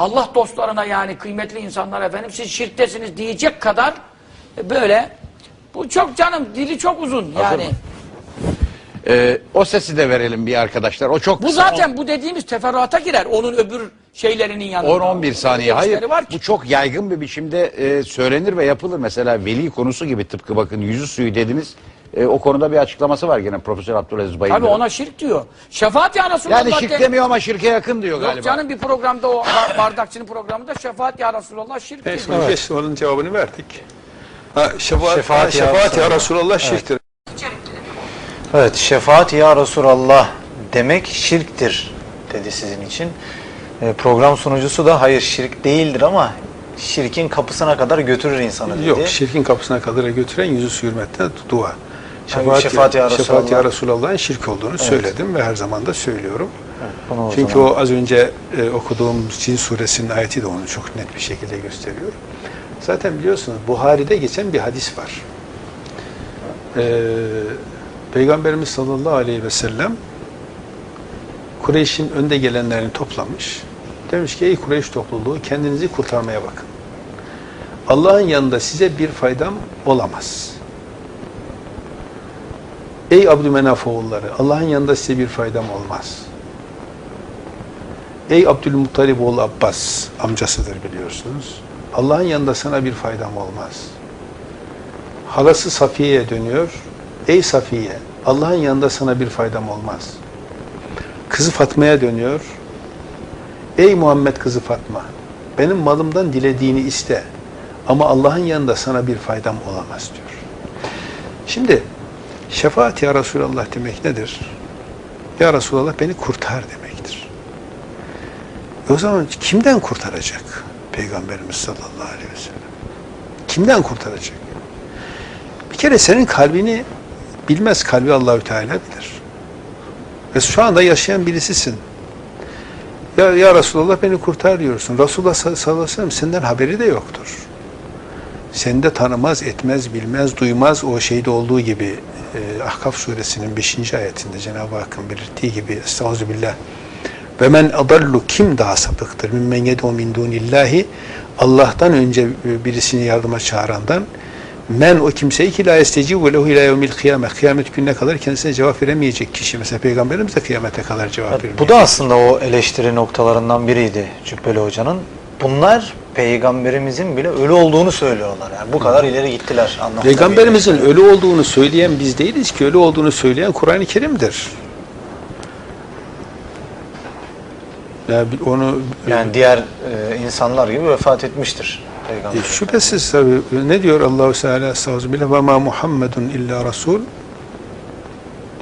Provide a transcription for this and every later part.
Allah dostlarına yani kıymetli insanlar efendim siz şirktesiniz diyecek kadar e, böyle bu çok canım dili çok uzun yani. mı? Ee, o sesi de verelim bir arkadaşlar. O çok Bu zaten bu dediğimiz teferruata girer. Onun öbür şeylerinin yanında. 10-11 saniye. Hayır var ki. bu çok yaygın bir biçimde e, söylenir ve yapılır. Mesela veli konusu gibi tıpkı bakın yüzü suyu dediniz. E, o konuda bir açıklaması var gene Profesör Abdülaziz Bayındır. Tabii ona şirk diyor. Şefaat ya Resulallah yani şirk de- demiyor ama şirke yakın diyor Yok galiba. canım bir programda o bar- bardakçının programında şefaat ya Resulallah şirk diyor. son evet. onun cevabını verdik. Ha, şefaat, Şefaat ha, ya şefaat ya Resulallah. Resulallah şirktir. Evet, şefaat ya Resulallah demek şirktir dedi sizin için. E, program sunucusu da hayır şirk değildir ama şirkin kapısına kadar götürür insanı dedi. Yok, şirkin kapısına kadar götüren yüzü su hürmetten dua. Şefaat, şefaat ya şefaat ya Resulallah. Resulullah'ın şirk olduğunu söyledim ve her zaman da söylüyorum. Bunu o Çünkü zaman- o az önce e, okuduğum Cin suresinin ayeti de onu çok net bir şekilde gösteriyor. Zaten biliyorsunuz Buhari'de geçen bir hadis var. Ee, Peygamberimiz sallallahu aleyhi ve sellem Kureyş'in önde gelenlerini toplamış. Demiş ki ey Kureyş topluluğu kendinizi kurtarmaya bakın. Allah'ın yanında size bir faydam olamaz. Ey Abdümenaf oğulları Allah'ın yanında size bir faydam olmaz. Ey Abdülmuttalib oğlu Abbas amcasıdır biliyorsunuz. Allah'ın yanında sana bir faydam olmaz. Halası Safiye'ye dönüyor. Ey Safiye Allah'ın yanında sana bir faydam olmaz. Kızı Fatma'ya dönüyor. Ey Muhammed kızı Fatma benim malımdan dilediğini iste ama Allah'ın yanında sana bir faydam olamaz diyor. Şimdi şefaat ya Resulallah demek nedir? Ya Resulallah beni kurtar demektir. O zaman kimden kurtaracak Peygamberimiz sallallahu aleyhi ve sellem? Kimden kurtaracak? Bir kere senin kalbini bilmez kalbi Allahü Teala bilir. Ve şu anda yaşayan birisisin. Ya, ya Resulallah beni kurtar diyorsun. Resulullah sallallahu aleyhi ve sellem senden haberi de yoktur. Seni de tanımaz, etmez, bilmez, duymaz o şeyde olduğu gibi e, Ahkaf suresinin 5. ayetinde Cenab-ı Hakk'ın belirttiği gibi Estağfirullah ve men adallu kim daha sapıktır mimmen yedu min dunillahi Allah'tan önce birisini yardıma çağırandan men o kimseyi ki la estecibu lehu ila yevmil kıyame kıyamet gününe kadar kendisine cevap veremeyecek kişi mesela peygamberimiz de kıyamete kadar cevap vermeyecek. bu da aslında o eleştiri noktalarından biriydi Cübbeli Hoca'nın. Bunlar peygamberimizin bile ölü olduğunu söylüyorlar. Yani bu kadar ileri gittiler anlamında. Peygamberimizin ölü olduğunu söyleyen biz değiliz ki ölü olduğunu söyleyen Kur'an-ı Kerim'dir. Ya bir- onu Yani diğer e, insanlar gibi vefat etmiştir peygamber. E, şüphesiz tabi ne diyor Allahu Teala estağfirullah ve ma Muhammedun illa rasul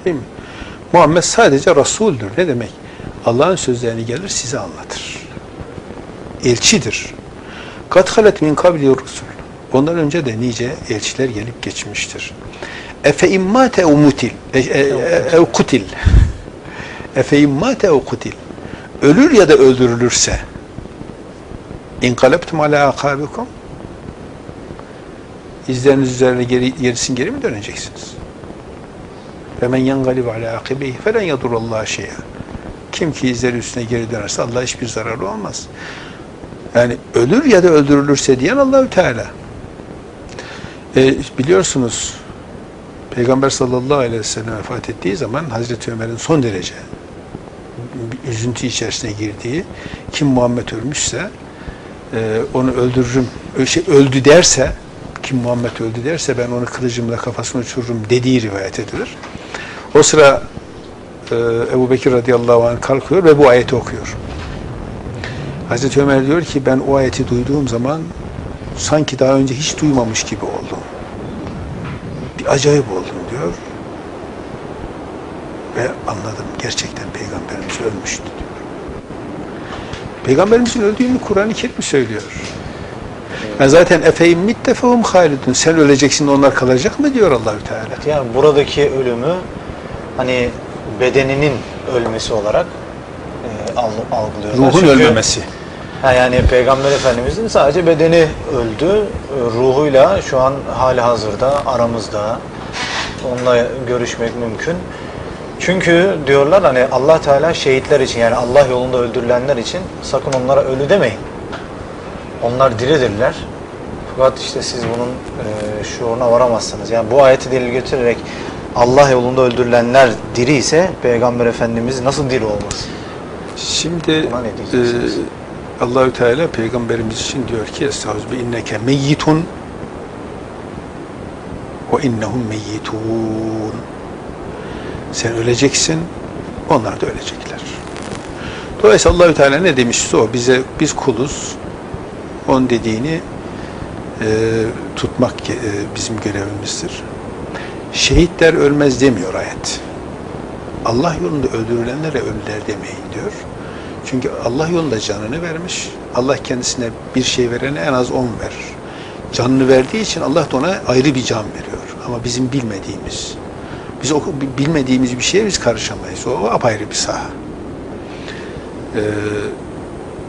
değil mi? Muhammed sadece rasuldür. Ne demek? Allah'ın sözlerini gelir size anlatır. Elçidir. Kat halet min kabli rusul. Ondan önce de nice elçiler gelip geçmiştir. Efe immate ev mutil. E, e, e, ev kutil. Efe immate ev kutil. Ölür ya da öldürülürse İnkaleptum ala akabikum İzleriniz üzerine geri, gerisin geri mi döneceksiniz? Ve men yangalib ala akibihi felen yadurallah şey'a. Kim ki izleri üstüne geri dönerse Allah hiçbir zararı olmaz. Yani ölür ya da öldürülürse diyen Allahü Teala. E, biliyorsunuz Peygamber sallallahu aleyhi ve sellem vefat ettiği zaman Hazreti Ömer'in son derece bir üzüntü içerisine girdiği kim Muhammed ölmüşse e, onu öldürürüm, şey, öldü derse, kim Muhammed öldü derse ben onu kılıcımla kafasını uçururum dediği rivayet edilir. O sıra e, Ebu Bekir radıyallahu anh kalkıyor ve bu ayeti okuyor. Hazreti Ömer diyor ki ben o ayeti duyduğum zaman sanki daha önce hiç duymamış gibi oldum. Bir acayip oldum diyor. Ve anladım gerçekten Peygamberimiz ölmüştü diyor. Peygamberimizin öldüğünü Kur'an-ı Kerim söylüyor. Yani zaten efeyim mitte fehum halidun. Sen öleceksin onlar kalacak mı diyor Allahü Teala. Yani buradaki ölümü hani bedeninin ölmesi olarak e, al- algılıyorlar. Ruhun Çünkü- ölmemesi. Ha, yani Peygamber Efendimizin sadece bedeni öldü. Ruhuyla şu an hali hazırda aramızda. Onunla görüşmek mümkün. Çünkü diyorlar hani Allah Teala şehitler için yani Allah yolunda öldürülenler için sakın onlara ölü demeyin. Onlar diridirler. Fakat işte siz bunun e, şuuruna varamazsınız. Yani bu ayeti delil getirerek Allah yolunda öldürülenler diri ise Peygamber Efendimiz nasıl diri olmaz? Şimdi e? Allahü Teala peygamberimiz için diyor ki Estağfirullah inneke meyyitun ve innehum meyyitun. Sen öleceksin, onlar da ölecekler. Dolayısıyla Allahü Teala ne demişse o bize biz kuluz. Onun dediğini e, tutmak e, bizim görevimizdir. Şehitler ölmez demiyor ayet. Allah yolunda öldürülenlere ölüler demeyin diyor. Çünkü Allah yolunda canını vermiş. Allah kendisine bir şey verene en az on verir. Canını verdiği için Allah da ona ayrı bir can veriyor. Ama bizim bilmediğimiz, biz o bilmediğimiz bir şeye biz karışamayız. O, o apayrı bir saha. Ee,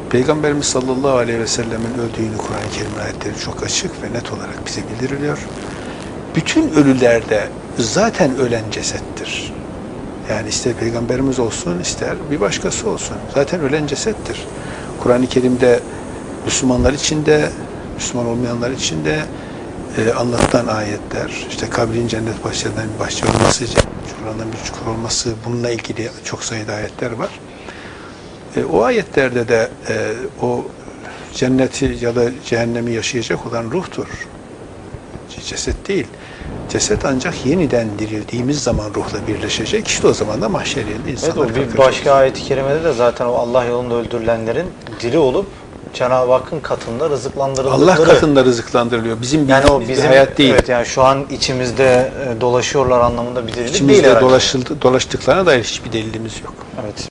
Peygamberimiz sallallahu aleyhi ve sellemin öldüğünü Kur'an-ı Kerim ayetleri çok açık ve net olarak bize bildiriliyor. Bütün ölülerde zaten ölen cesettir. Yani ister peygamberimiz olsun, ister bir başkası olsun. Zaten ölen cesettir. Kur'an-ı Kerim'de Müslümanlar için de, Müslüman olmayanlar için de e, anlatılan ayetler, işte kabrin cennet bahçelerinden bir bahçe olması, çukurlarından bir çukur olması, bununla ilgili çok sayıda ayetler var. E, o ayetlerde de e, o cenneti ya da cehennemi yaşayacak olan ruhtur. Ceset değil. Ceset ancak yeniden dirildiğimiz zaman ruhla birleşecek. İşte o zaman da mahşer yerinde Evet insanlar o bir kalkacak. başka ayet-i kerimede de zaten o Allah yolunda öldürülenlerin diri olup Cenab-ı Hakk'ın katında rızıklandırıldıkları. Allah katında rızıklandırılıyor. Bizim yani o bizim hayat değil. Evet yani şu an içimizde e, dolaşıyorlar anlamında bir dirilik değil İçimizde dolaşıldı, dolaştıklarına dair hiçbir delilimiz yok. Evet.